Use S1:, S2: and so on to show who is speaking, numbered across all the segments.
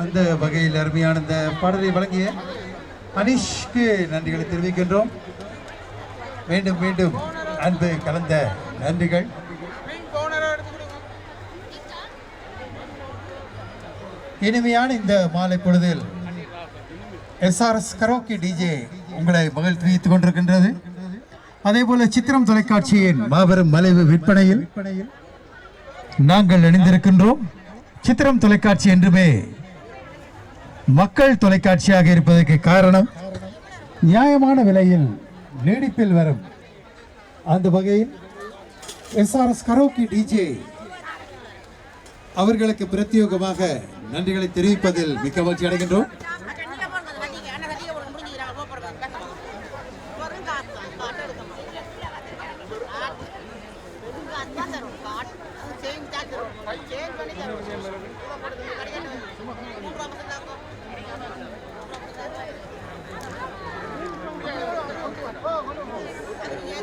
S1: அந்த வகையில் அருமையான இந்த பாடலை வழங்கிய அனிஷ்க்கு நன்றிகளை தெரிவிக்கின்றோம். மீண்டும் மீண்டும் அன்பு கலந்த நன்றிகள். இனிமையான இந்த மாலை பொழுதில் எஸ்ஆர்எஸ் கரோக்கி டிஜே உங்களை மகிழ் தெரிவித்துக் கொண்டிருக்கின்றது அதே போல சித்திரம் தொலைக்காட்சியின் மாபெரும் மலைவு விற்பனையில் நாங்கள் இணைந்திருக்கின்றோம். சித்திரம் தொலைக்காட்சி என்றுமே மக்கள் தொலைக்காட்சியாக இருப்பதற்கு காரணம் நியாயமான விலையில் நீடிப்பில் வரும். அந்த வகையில் எஸ்ஆர்எஸ் கரோக்கி டிஜே அவர்களுக்கு பிரத்யேகமாக நன்றிகளை தெரிவிப்பதில் மிக்க மகிழ்ச்சி அடைகின்றோம்.
S2: சேஞ்ச் பண்ணி தரோம் சேஞ்ச் பண்ணி தரோம் வண்டிக்கு போடுங்க, தான், காட்டு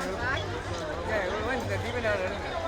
S2: மூணு ரூபா மட்டும் தாங்க. அதுக்கு ஏத்தி போடுவோம், நானே முடிச்சுக்கிறேன். இங்கோட, இங்கோட, இதில் கூட போடுங்க.
S1: அந்த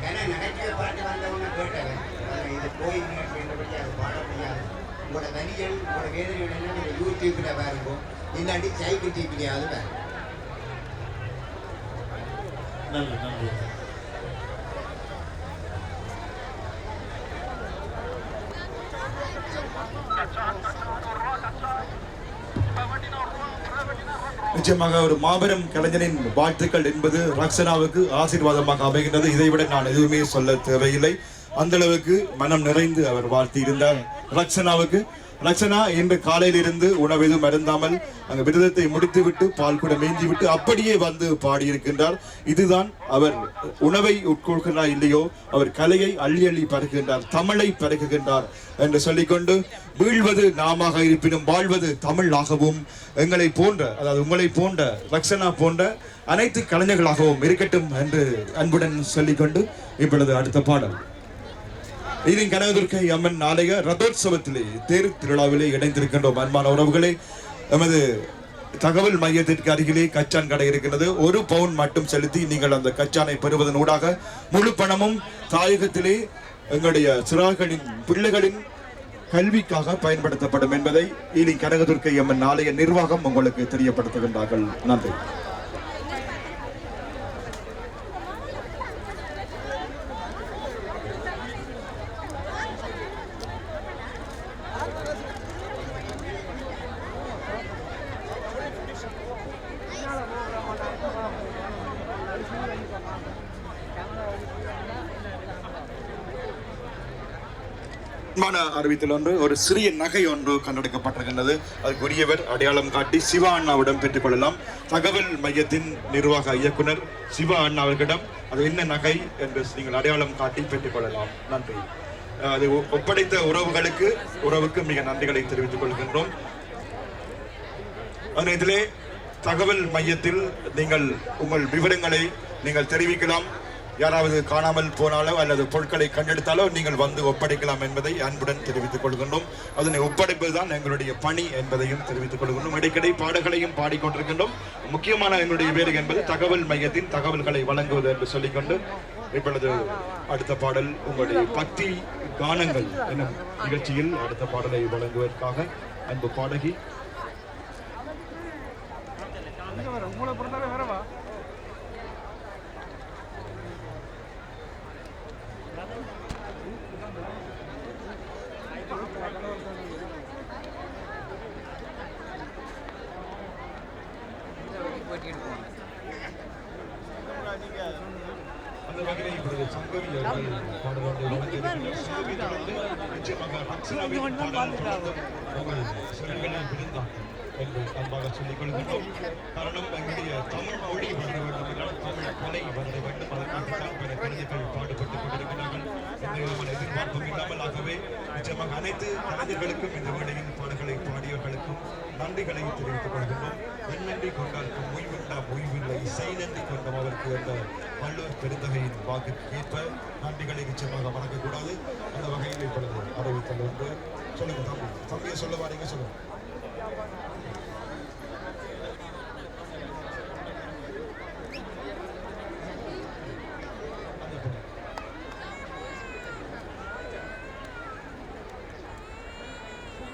S3: ஏன்னா நகைச்சுவை பாட்டு வந்தவங்க கேட்டவன் இது போயிங்க அப்படின்றபடி அது பாட முடியாது உங்களோட வரிகள் உங்களோட வேதனைகள் எல்லாம் நீங்கள் யூடியூப்பில் பாருங்க இல்லாட்டி சைக்கு டிவிலையாவது பாருங்க
S4: நன்றி நன்றி.
S5: நிச்சயமாக ஒரு மாபெரும் கலைஞனின் வாழ்த்துக்கள் என்பது ரக்ஷனாவுக்கு ஆசீர்வாதமாக அமைகின்றது. இதை விட நான் எதுவுமே சொல்ல தேவையில்லை. அந்த அளவுக்கு மனம் நிறைந்து அவர் வாழ்த்தி இருந்தார் ரக்ஷனாவுக்கு ரக்ஷனா இன்று காலையிலிருந்து உணவு எதுவும் அருந்தாமல் அங்கு விரதத்தை முடித்துவிட்டு பால் கூட மேஞ்சிவிட்டு அப்படியே வந்து பாடியிருக்கின்றார். இதுதான் அவர் உணவை உட்கொள்கிறார் இல்லையோ அவர் கலையை அள்ளி அள்ளி பறக்குகின்றார் தமிழை பறக்குகின்றார் என்று சொல்லிக்கொண்டு வீழ்வது நாமாக இருப்பினும் வாழ்வது தமிழாகவும் எங்களை போன்ற அதாவது உங்களை போன்ற ரக்ஷனா போன்ற அனைத்து கலைஞர்களாகவும் இருக்கட்டும் என்று அன்புடன் சொல்லிக்கொண்டு இப்பொழுது அடுத்த பாடல். இது கனகதுர்க்கை அம்மன் ஆலய ரதோற்சவத்திலே தேர் திருவிழாவிலே இணைந்திருக்கின்றோம். அன்பான உறவுகளே எமது தகவல் மையத்திற்கு அருகிலே கச்சான் கடை இருக்கிறது. ஒரு பவுன் மட்டும் செலுத்தி நீங்கள் அந்த கச்சானை பெறுவதன் ஊடாக முழு பணமும் தாயகத்திலே எங்களுடைய சிறார்களின் பிள்ளைகளின் கல்விக்காக பயன்படுத்தப்படும் என்பதை இனி கனகதுர்க்கை அம்மன் ஆலய நிர்வாகம் உங்களுக்கு தெரியப்படுத்துகின்றார்கள். நன்றி. கட்மான அறிவித்தல் ஒன்று ஒரு சிறிய நகை ஒன்று கண்டெடுக்கப்பட்டிருக்கின்றது. அதுக்குரியவர் அடையாளம் காட்டி சிவா அண்ணாவிடம் பெற்றுக்கொள்ளலாம் தகவல் மையத்தின் நிர்வாக இயக்குனர் சிவா அண்ணா அவர்களிடம் அது என்ன நகை என்று நீங்கள் அடையாளம் காட்டி பெற்றுக்கொள்ளலாம் நன்றி. அது ஒ- ஒப்படைத்த உறவுகளுக்கு உறவுக்கு மிக நன்றிகளை தெரிவித்துக் கொள்கின்றோம். இதிலே தகவல் மையத்தில் நீங்கள் உங்கள் விவரங்களை நீங்கள் தெரிவிக்கலாம். யாராவது காணாமல் போனாலோ அல்லது பொருட்களை கண்டெடுத்தாலோ நீங்கள் வந்து ஒப்படைக்கலாம் என்பதை அன்புடன் தெரிவித்துக் கொள்கின்றோம். அதனை ஒப்படைப்பதுதான் எங்களுடைய பணி என்பதையும் தெரிவித்துக் கொள்கின்றோம். இடைக்கிடை பாடல்களையும் பாடிக்கொண்டிருக்கின்றோம். முக்கியமான எங்களுடைய வேலை என்பது தகவல் மையத்தின் தகவல்களை வழங்குவது என்று சொல்லிக்கொண்டு இப்பொழுது அடுத்த பாடல் உங்களுடைய பக்தி கானங்கள் எனும் நிகழ்ச்சியில் அடுத்த பாடலை வழங்குவதற்காக அன்பு பாடகி. அந்த வகையில் இப்பொழுது சங்கவி அவர்கள் பாடுவார்கள் வழங்கியிருக்கின்ற சங்கவி தொடர்ந்து நிச்சயமாக அக்ஷராவின் பாடல் தொடர்ந்து உங்கள் சொல்களில் விருந்தாக்கும் என்று அன்பாக சொல்லிக் கொள்கின்றோம் காரணம் எங்களுடைய தமிழ் மொழி வர வேண்டும் என்றால் தமிழ் கலை வர வேண்டும் அதற்காகத்தான் பிற கலைஞர்கள் பாடுபட்டுக் கொண்டிருக்கிறார்கள் எந்த விதமான எதிர்பார்ப்பும் இல்லாமல் ஆகவே நிச்சயமாக அனைத்து கலைஞர்களுக்கும் இந்த வேளையில் பாடல்களை பாடியவர்களுக்கும் நன்றிகளை தெரிவித்துக் கொள்கின்றோம் வெண்ணன்றி கொண்டாருக்கும் ஓய்வுண்டா ஓய்வில்லை இசை நன்றி கொண்டோம் அவருக்கு என்ற வள்ளுவர் பெருந்தகையின் ஏற்ப நன்றிகளை நிச்சயமாக வணங்கக்கூடாது அந்த வகையில் இப்பொழுது அறிவித்தல் சொல்லுங்க தம்பி. தம்பியை சொல்ல வரீங்க சொல்லுங்க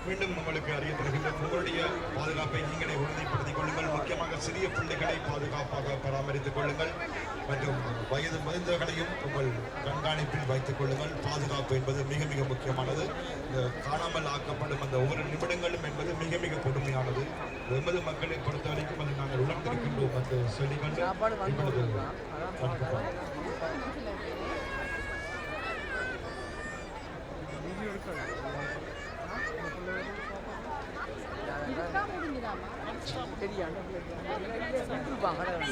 S5: மீண்டும் உங்களுக்கு அறிய தருகின்றோம் உங்களுடைய பாதுகாப்பை நீங்களே உறுதிப்படுத்திக் கொள்ளுங்கள். முக்கியமாக சிறிய பிள்ளைகளை பாதுகாப்பாக பராமரித்துக் கொள்ளுங்கள். மற்றும் வயது முதிர்ந்தவர்களையும் உங்கள் கண்காணிப்பில் வைத்துக் கொள்ளுங்கள். பாதுகாப்பு என்பது மிக மிக முக்கியமானது. இந்த காணாமல் ஆக்கப்படும் அந்த ஒவ்வொரு நிமிடங்களும் என்பது மிக மிக கொடுமையானது. எமது மக்களை பொறுத்த வரைக்கும் அதை நாங்கள் உணர்ந்திருக்கின்றோம் என்று சொல்லிக்கொண்டு இப்பொழுது அடுத்த பாடல்.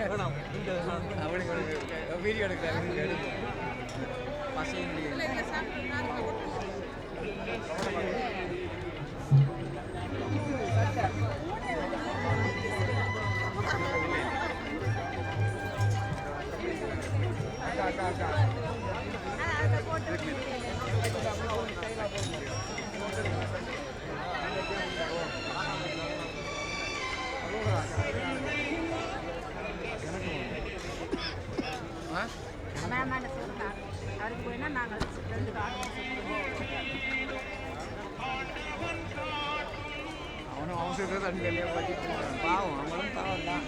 S6: கடலாய் வந்தாய்
S4: வீடியோ எடுக்கிறேன் பசங்க
S7: அவருக்கு போயினா நாங்கள் ரெண்டு
S4: அவனும் அவசரத்தை தண்ணி வெளியே பற்றி பாவம் அவங்களும் பாவம் தான்.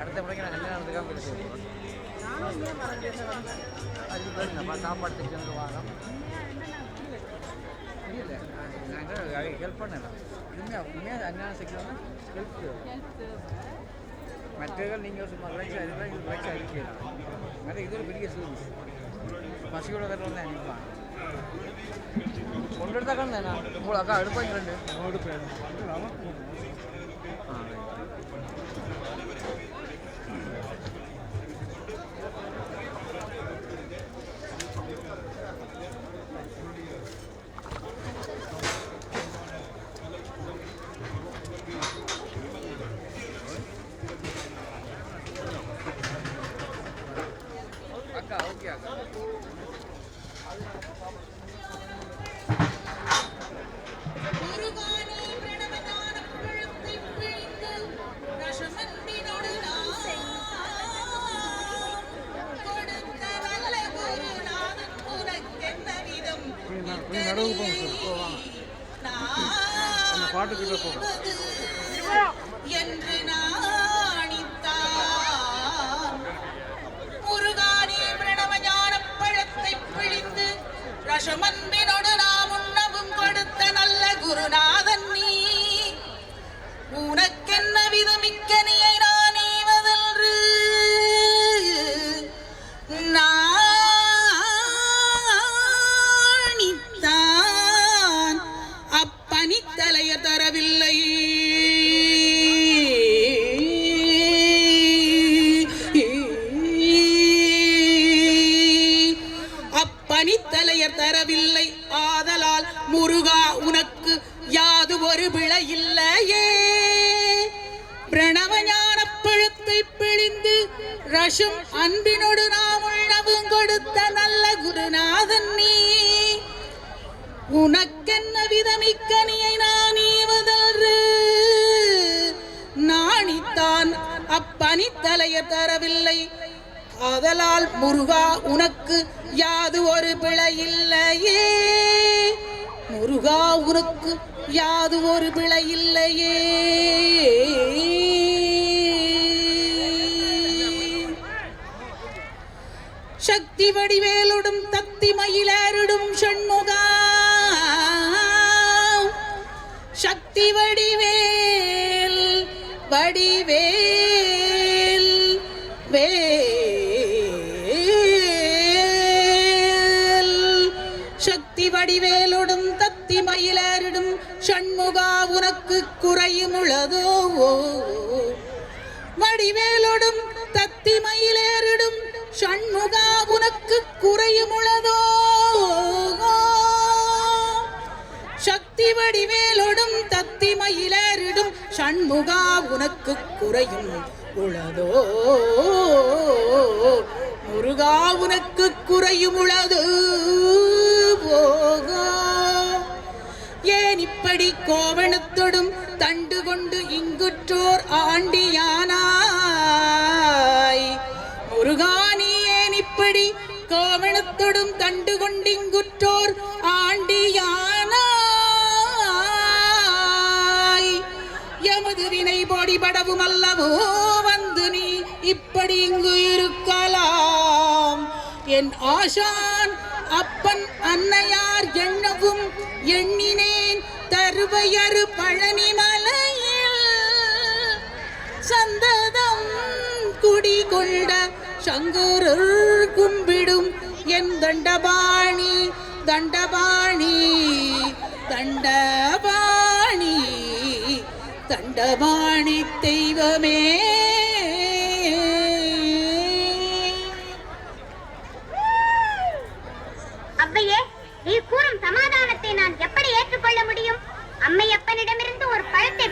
S4: அடுத்த முறைக்கு நான் போயிட்டு அதுக்கு பேர் நம்ம சாப்பாடு வாரம். இல்லை நான் ஹெல்ப் பண்ணலாம் உண்மையா உண்மையாக அஞ்ஞான சிக்கலாம் ஹெல்ப் மற்றவர்கள் நீங்கள் சும்மா ரிலாக்ஸ் ஆகிருக்கலாம் இது ரிலாக்ஸ் ஆகிருக்கலாம் மற்ற இது ஒரு பெரிய சூழ்நிலை பசியோட கட்டில் வந்து அனுப்பான் கொண்டு எடுத்தாக்கா தானே உங்களுக்கு அக்கா எடுப்பாங்க ரெண்டு
S7: முருகா உனக்கு யாது ஒரு பிழை இல்லையே. சக்தி வடிவேலுடும் தத்தி மயிலாரிடும் சண்முகா சக்தி வடிவேல் வடிவேல் உனக்கு குறையும் உள்ளதோ வடிவேலோடும் தத்தி மயிலேறிடும் சண்முகா உனக்கு குறையும் உள்ளதோ சக்தி வடிவேலோடும் தத்தி மயிலேறிடும் சண்முகா உனக்கு குறையும் உளதோ முருகா உனக்கு குறையும் உளது போகோ ஏன் தம்படி கோவணத்தொடும் தண்டு கொண்டு இங்குற்றோர் ஆண்டியானாய். முருகானியேன் இப்படி கோவணத்தொடும் தண்டு கொண்டு இங்குற்றோர் ஆண்டியானாய்? எமது வினை பொடிபடவும் அல்லவோ வந்து நீ இப்படி இங்கு இருக்கலாம்.
S8: என் ஆஷான் அப்பன் அன்னையார் எண்ணவும் எண்ணினேன் அறுவையறு பழனி மலையில் சந்ததம் குடிகொண்ட சங்கரர் கும்பிடும் என் தண்டபாணி தண்டபாணி தண்டபாணி தண்டபாணி தெய்வமே.
S7: அம்மையப்பனிடமிருந்து ஒரு பழத்தை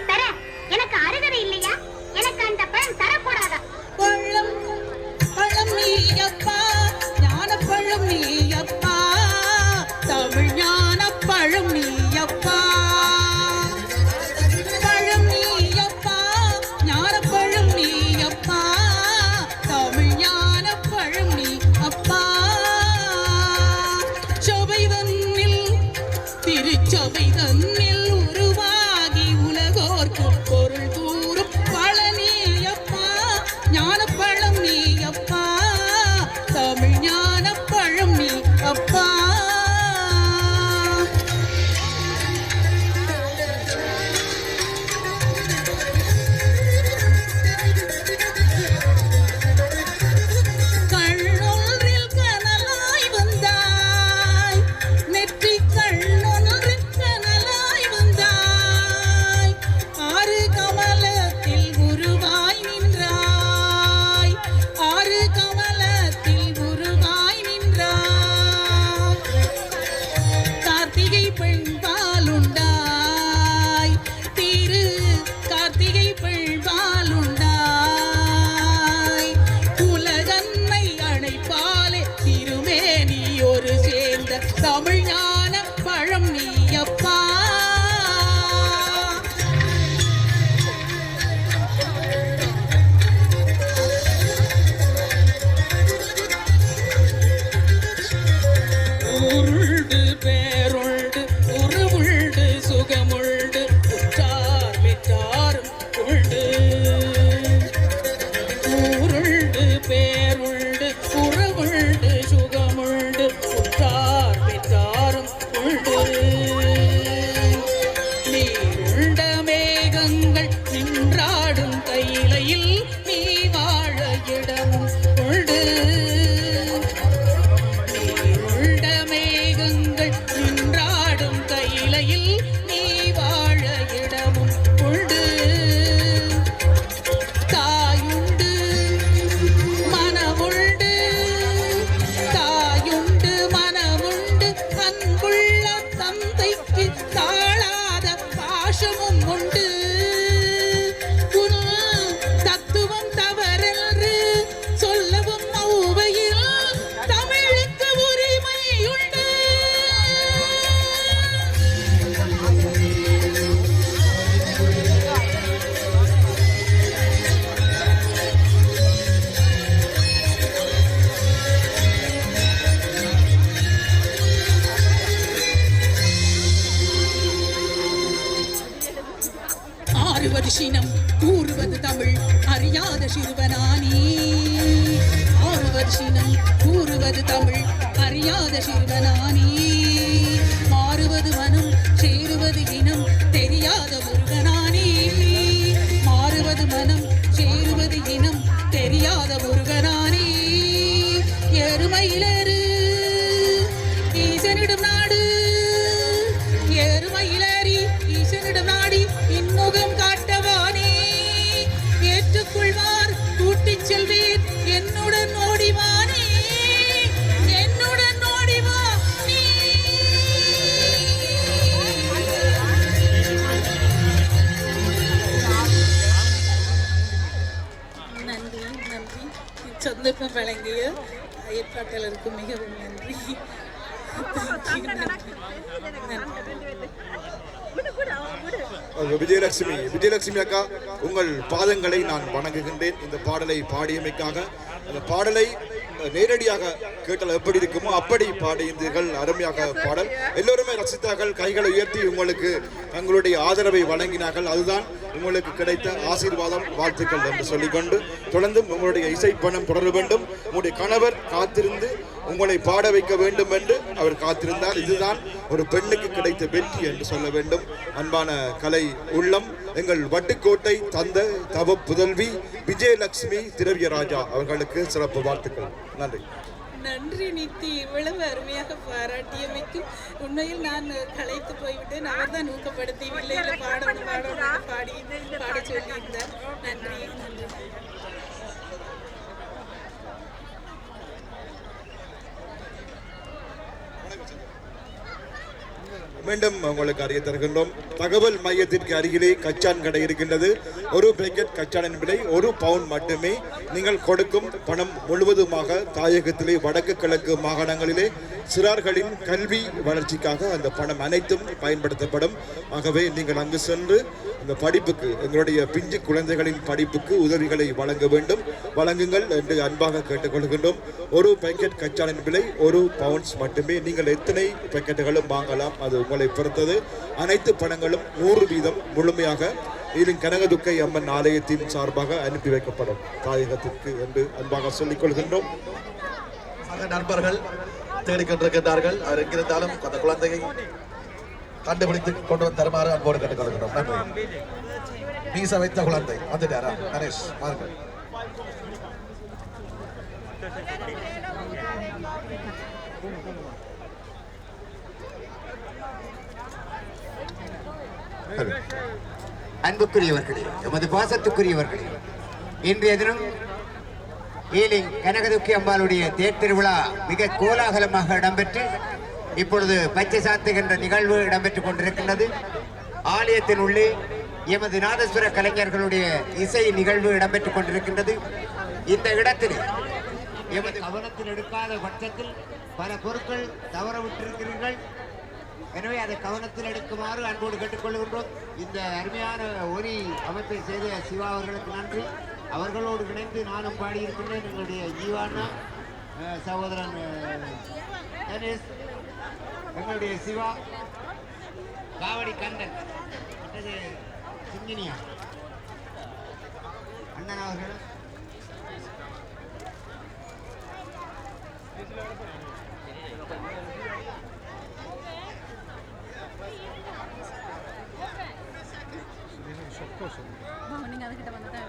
S8: Nasze சிறுவனானே மாறுவது மனம் சேருவது இனம் தெரியாத முருகனானே. மாறுவது மனம் சேருவது இனம் தெரியாத முருகனானே. எருமையிலரு ஈசனிடும் நாடு. எருமையிலறி ஈசனிடும் நாடி இன்முகம் காட்டவானே. ஏற்றுக்கொள்வார் கூட்டிச் செல்வேன் என்னுடன் ஓடிவானே. சந்தர்ப்பம் வழங்கிய ஏற்பாட்டாளருக்கு மிகவும் நன்றி.
S5: விஜயலட்சுமி விஜயலட்சுமி அக்கா உங்கள் பாதங்களை நான் வணங்குகின்றேன். இந்த பாடலை பாடியமைக்காக அந்த பாடலை நேரடியாக கேட்டால் எப்படி இருக்குமோ அப்படி பாடியிருந்தீர்கள். அருமையாக பாடல். எல்லோருமே ரசித்தார்கள் கைகளை உயர்த்தி உங்களுக்கு தங்களுடைய ஆதரவை வழங்கினார்கள். அதுதான் உங்களுக்கு கிடைத்த ஆசீர்வாதம் வாழ்த்துக்கள் என்று சொல்லிக்கொண்டு தொடர்ந்து உங்களுடைய இசை பணம் தொடர வேண்டும். உங்களுடைய கணவர் காத்திருந்து உங்களை பாட வைக்க வேண்டும் என்று அவர் காத்திருந்தார். இதுதான் ஒரு பெண்ணுக்கு கிடைத்த வெற்றி என்று சொல்ல வேண்டும். அன்பான கலை உள்ளம் எங்கள் வட்டுக்கோட்டை தந்த தவ புதல்வி விஜயலட்சுமி திரவியராஜா அவர்களுக்கு சிறப்பு வாழ்த்துக்கள். நன்றி.
S8: நன்றி நித்தி இவ்வளவு அருமையாக பாராட்டியமைக்கு உண்மையில் நான் களைத்து போய்விட்டேன். அவர் தான் ஊக்கப்படுத்தி இல்லை பாடணும் பாடணும் பாடி பாட சொல்லியிருந்தார். நன்றி நன்றி.
S5: மீண்டும் உங்களுக்கு அறிய தருகின்றோம். தகவல் மையத்திற்கு அருகிலே கச்சான் கடை இருக்கின்றது. ஒரு பேக்கெட் கச்சானின் விலை ஒரு பவுன் மட்டுமே. நீங்கள் கொடுக்கும் பணம் முழுவதுமாக தாயகத்திலே வடக்கு கிழக்கு மாகாணங்களிலே சிறார்களின் கல்வி வளர்ச்சிக்காக அந்த பணம் அனைத்தும் பயன்படுத்தப்படும். ஆகவே நீங்கள் அங்கு சென்று இந்த படிப்புக்கு எங்களுடைய பிஞ்சு குழந்தைகளின் படிப்புக்கு உதவிகளை வழங்க வேண்டும். வழங்குங்கள் என்று அன்பாக கேட்டுக்கொள்கின்றோம். ஒரு பேக்கெட் கச்சாலின் விலை ஒரு பவுன்ஸ் மட்டுமே. நீங்கள் எத்தனை பேக்கெட்டுகளும் வாங்கலாம் அது உங்களை பொறுத்தது. அனைத்து பணங்களும் நூறு வீதம் முழுமையாக இதில் கனகதுக்கை அம்மன் ஆலயத்தின் சார்பாக அனுப்பி வைக்கப்படும் தாயகத்திற்கு என்று அன்பாக சொல்லிக் கொள்கின்றோம்.
S9: நண்பர்கள் தேடிக்கொண்டிருக்கின்றார்கள் அவர் எங்கிருந்தாலும் அந்த குழந்தையை கண்டுபிடித்து கொண்டு வந்து தருமாறு அன்போடு கேட்டுக்கொள்கிறோம். நன்றி. மீச வைத்த குழந்தை வந்துட்டாரா? கணேஷ் பாருங்கள்
S3: அன்புக்குரியவர்களே எமது பாசத்துக்குரியவர்களே இன்றைய தினம் ஈலிங் கனகதுக்கி அம்பாளுடைய தேர் திருவிழா மிக கோலாகலமாக இடம்பெற்று இப்பொழுது பச்சை சாத்துகின்ற நிகழ்வு இடம்பெற்றுக் கொண்டிருக்கின்றது. ஆலயத்தின் உள்ளே எமது நாதஸ்வர கலைஞர்களுடைய இசை நிகழ்வு இடம்பெற்றுக் கொண்டிருக்கின்றது. இந்த இடத்தில் எமது கவனத்தில் எடுக்காத பட்சத்தில் பல பொருட்கள் தவற விட்டிருக்கிறீர்கள் எனவே அதை கவனத்தில் எடுக்குமாறு அன்போடு கேட்டுக்கொள்கின்றோம். இந்த அருமையான ஒலி அமைப்பை செய்த சிவா அவர்களுக்கு நன்றி. அவர்களோடு இணைந்து நானும் பாடியிருக்கின்றேன். எங்களுடைய ஜீவானா சகோதரன் கணேஷ். எங்களுடைய சிவா காவடி கந்தன் மற்றது சிங்கினியா. அண்ணன் அவர்கள்.
S8: நீங்க அதுக்கிட்ட வந்து தான்